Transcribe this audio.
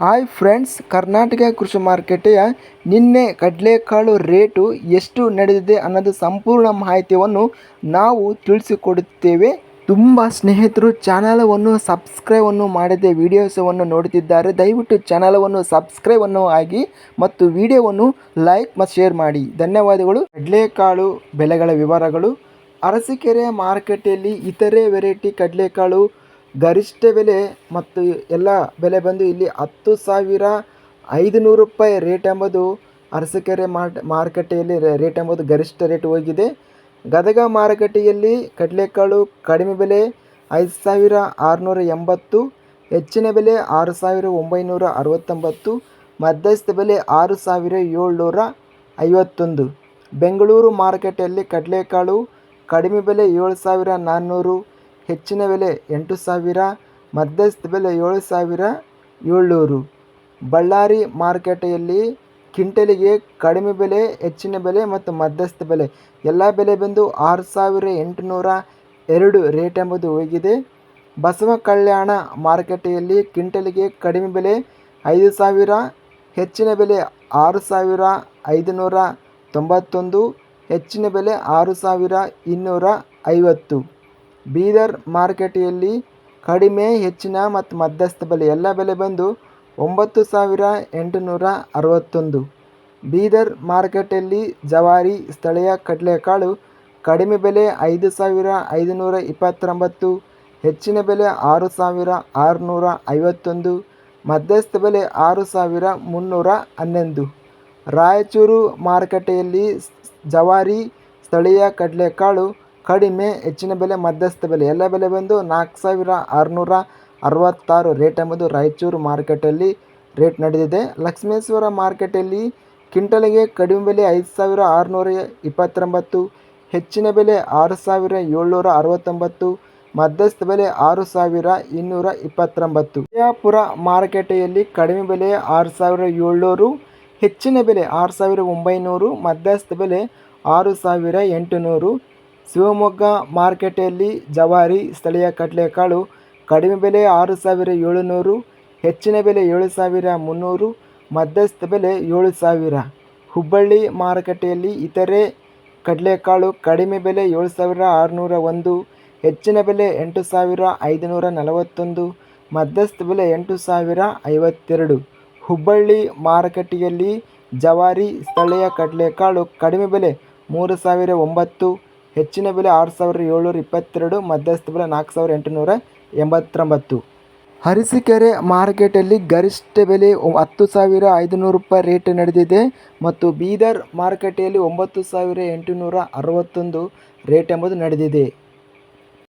Hi friends, Karnataka ಕೃಷಿ ಮಾರುಕಟ್ಟೆಯ ನಿನ್ನೆ ಕಡಲೆಕಾಳು ರೇಟು ಎಷ್ಟು ನಡೆದಿದೆ ಅನ್ನೋದು ಸಂಪೂರ್ಣ ಮಾಹಿತಿಯನ್ನು ನಾವು ತಿಳಿಸಿಕೊಡುತ್ತೇವೆ. ತುಂಬ ಸ್ನೇಹಿತರು, ಚಾನಲವನ್ನು ಸಬ್ಸ್ಕ್ರೈಬನ್ನು ಮಾಡದೆ ವಿಡಿಯೋಸವನ್ನು ನೋಡುತ್ತಿದ್ದಾರೆ. ದಯವಿಟ್ಟು ಚಾನಲವನ್ನು ಸಬ್ಸ್ಕ್ರೈಬನ್ನು ಆಗಿ ಮತ್ತು ವಿಡಿಯೋವನ್ನು ಲೈಕ್ ಮತ್ತು ಶೇರ್ ಮಾಡಿ. ಧನ್ಯವಾದಗಳು. ಕಡಲೆಕಾಳು ಬೆಲೆಗಳ ವಿವರಗಳು. ಅರಸೀಕೆರೆ ಮಾರುಕಟ್ಟೆಯಲ್ಲಿ ಇತರೆ ವೆರೈಟಿ ಕಡಲೆಕಾಳು ಗರಿಷ್ಠ ಬೆಲೆ ಮತ್ತು ಎಲ್ಲ ಬೆಲೆ ಬಂದು ಇಲ್ಲಿ ಹತ್ತು ಸಾವಿರ ಐದುನೂರು ರೂಪಾಯಿ ರೇಟ್ ಎಂಬುದು ಅರಸೀಕೆರೆ ಮಾರ್ಟ್, ಮಾರುಕಟ್ಟೆಯಲ್ಲಿ ರೇಟ್ ಎಂಬುದು ಗರಿಷ್ಠ ರೇಟ್ ಹೋಗಿದೆ. ಗದಗ ಮಾರುಕಟ್ಟೆಯಲ್ಲಿ ಕಡಲೆಕಾಳು ಕಡಿಮೆ ಬೆಲೆ ಐದು ಸಾವಿರ ಆರುನೂರ ಎಂಬತ್ತು, ಹೆಚ್ಚಿನ ಬೆಲೆ ಆರು ಸಾವಿರ ಒಂಬೈನೂರ ಅರವತ್ತೊಂಬತ್ತು, ಮಧ್ಯಸ್ಥ ಬೆಲೆ ಆರು ಸಾವಿರ ಏಳ್ನೂರ ಐವತ್ತೊಂದು. ಬೆಂಗಳೂರು ಮಾರುಕಟ್ಟೆಯಲ್ಲಿ ಕಡಲೆಕಾಳು ಕಡಿಮೆ ಬೆಲೆ ಏಳು ಸಾವಿರ ನಾನ್ನೂರು ಹೆಚ್ಚಿನ ಬೆಲೆ ಎಂಟು ಸಾವಿರ, ಮಧ್ಯಸ್ಥ ಬೆಲೆ ಏಳು ಸಾವಿರ, ಏಳ್ನೂರು. ಬಳ್ಳಾರಿ ಮಾರುಕಟ್ಟೆಯಲ್ಲಿ ಕಿಂಟಲಿಗೆ ಕಡಿಮೆ ಬೆಲೆ, ಹೆಚ್ಚಿನ ಬೆಲೆ ಮತ್ತು ಮಧ್ಯಸ್ಥ ಬೆಲೆ. ಎಲ್ಲ ಬೆಲೆ ಬಂದು ಆರು ಸಾವಿರ ಎಂಟುನೂರ ಎರಡು ರೇಟ್ ಎಂಬುದು ಹೋಗಿದೆ. ಬಸವ ಕಲ್ಯಾಣ ಮಾರುಕಟ್ಟೆಯಲ್ಲಿ ಕ್ವಿಂಟಲಿಗೆ ಕಡಿಮೆ ಬೆಲೆ ಐದು ಸಾವಿರ, ಹೆಚ್ಚಿನ ಬೆಲೆ ಆರು ಸಾವಿರ ಐದುನೂರ ತೊಂಬತ್ತೊಂದು, ಹೆಚ್ಚಿನ ಬೆಲೆ ಆರು ಸಾವಿರ ಇನ್ನೂರ ಐವತ್ತು. ಬೀದರ್ ಮಾರುಕಟ್ಟೆಯಲ್ಲಿ ಕಡಿಮೆ, ಹೆಚ್ಚಿನ ಮತ್ತು ಮಧ್ಯಸ್ಥ ಬೆಲೆ ಎಲ್ಲ ಬೆಲೆ ಬಂದು ಒಂಬತ್ತು ಸಾವಿರ ಎಂಟುನೂರ ಅರವತ್ತೊಂದು. ಬೀದರ್ ಮಾರುಕಟ್ಟೆಯಲ್ಲಿ ಜವಾರಿ, ಸ್ಥಳೀಯ ಕಡಲೆಕಾಳು ಕಡಿಮೆ ಬೆಲೆ ಐದು ಸಾವಿರ ಐದುನೂರ ಇಪ್ಪತ್ತೊಂಬತ್ತು, ಹೆಚ್ಚಿನ ಬೆಲೆ ಆರು ಸಾವಿರ ಆರುನೂರ ಐವತ್ತೊಂದು, ಮಧ್ಯಸ್ಥ ಬೆಲೆ ಆರು ಸಾವಿರ ಮುನ್ನೂರ ಹನ್ನೊಂದು. ರಾಯಚೂರು ಮಾರುಕಟ್ಟೆಯಲ್ಲಿ ಜವಾರಿ, ಸ್ಥಳೀಯ ಕಡಲೆಕಾಳು ಕಡಿಮೆ, ಹೆಚ್ಚಿನ ಬೆಲೆ, ಮಧ್ಯಸ್ಥ ಬೆಲೆ. ಎಲ್ಲ ಬೆಲೆ ಬಂದು ನಾಲ್ಕು ಸಾವಿರ ಆರುನೂರ ಅರವತ್ತಾರು ರೇಟ್ ಎಂಬುದು ರಾಯಚೂರು ಮಾರ್ಕೆಟಲ್ಲಿ ರೇಟ್ ನಡೆದಿದೆ. ಲಕ್ಷ್ಮೇಶ್ವರ ಮಾರ್ಕೆಟಲ್ಲಿ ಕ್ವಿಂಟಲಿಗೆ ಕಡಿಮೆ ಬೆಲೆ ಐದು ಸಾವಿರ ಆರುನೂರ ಇಪ್ಪತ್ತೊಂಬತ್ತು, ಹೆಚ್ಚಿನ ಬೆಲೆ ಆರು ಸಾವಿರ ಏಳ್ನೂರ ಅರವತ್ತೊಂಬತ್ತು, ಮಧ್ಯಸ್ಥ ಬೆಲೆ ಆರು ಸಾವಿರ ಇನ್ನೂರ ಇಪ್ಪತ್ತೊಂಬತ್ತು. ವಿಜಯಪುರ ಮಾರುಕಟ್ಟೆಯಲ್ಲಿ ಕಡಿಮೆ ಬೆಲೆ ಆರು ಸಾವಿರ ಏಳ್ನೂರು, ಹೆಚ್ಚಿನ ಬೆಲೆ ಆರು ಸಾವಿರ ಒಂಬೈನೂರು, ಮಧ್ಯಸ್ಥ ಬೆಲೆ ಆರು ಸಾವಿರ ಎಂಟುನೂರು. ಶಿವಮೊಗ್ಗ ಮಾರುಕಟ್ಟೆಯಲ್ಲಿ ಜವಾರಿ ಸ್ಥಳೀಯ ಕಡಲೆಕಾಳು ಕಡಿಮೆ ಬೆಲೆ ಆರು ಸಾವಿರ ಏಳುನೂರು, ಹೆಚ್ಚಿನ ಬೆಲೆ ಏಳು ಸಾವಿರ ಮುನ್ನೂರು, ಮಧ್ಯಸ್ಥ ಬೆಲೆ ಏಳು ಸಾವಿರ. ಹುಬ್ಬಳ್ಳಿ ಮಾರುಕಟ್ಟೆಯಲ್ಲಿ ಇತರೆ ಕಡಲೆಕಾಳು ಕಡಿಮೆ ಬೆಲೆ ಏಳು ಸಾವಿರ ಆರುನೂರ ಒಂದು, ಹೆಚ್ಚಿನ ಬೆಲೆ ಎಂಟು ಸಾವಿರ ಐದುನೂರ ನಲವತ್ತೊಂದು, ಮಧ್ಯಸ್ಥ ಬೆಲೆ ಎಂಟು ಸಾವಿರ ಐವತ್ತೆರಡು. ಹುಬ್ಬಳ್ಳಿ ಮಾರುಕಟ್ಟೆಯಲ್ಲಿ ಜವಾರಿ ಸ್ಥಳೀಯ ಕಡಲೆಕಾಳು ಕಡಿಮೆ ಬೆಲೆ ಮೂರು ಸಾವಿರ ಒಂಬತ್ತು ಹೆಚ್ಚಿನ ಬೆಲೆ ಆರು ಸಾವಿರ ಏಳ್ನೂರ ಇಪ್ಪತ್ತೆರಡು, ಮಧ್ಯಸ್ಥ ಬೆಲೆ ನಾಲ್ಕು ಸಾವಿರದ ಎಂಟುನೂರ ಎಂಬತ್ತೊಂಬತ್ತು. ಅರಸೀಕೆರೆ ಮಾರ್ಕೆಟಲ್ಲಿ ಗರಿಷ್ಠ ಬೆಲೆ ಹತ್ತು ಸಾವಿರ ಐದುನೂರು ರೂಪಾಯಿ ರೇಟ್ ನಡೆದಿದೆ ಮತ್ತು ಬೀದರ್ ಮಾರುಕಟ್ಟೆಯಲ್ಲಿ ಒಂಬತ್ತು ಸಾವಿರ ಎಂಟುನೂರ ಅರವತ್ತೊಂದು ರೇಟ್ ಎಂಬುದು ನಡೆದಿದೆ.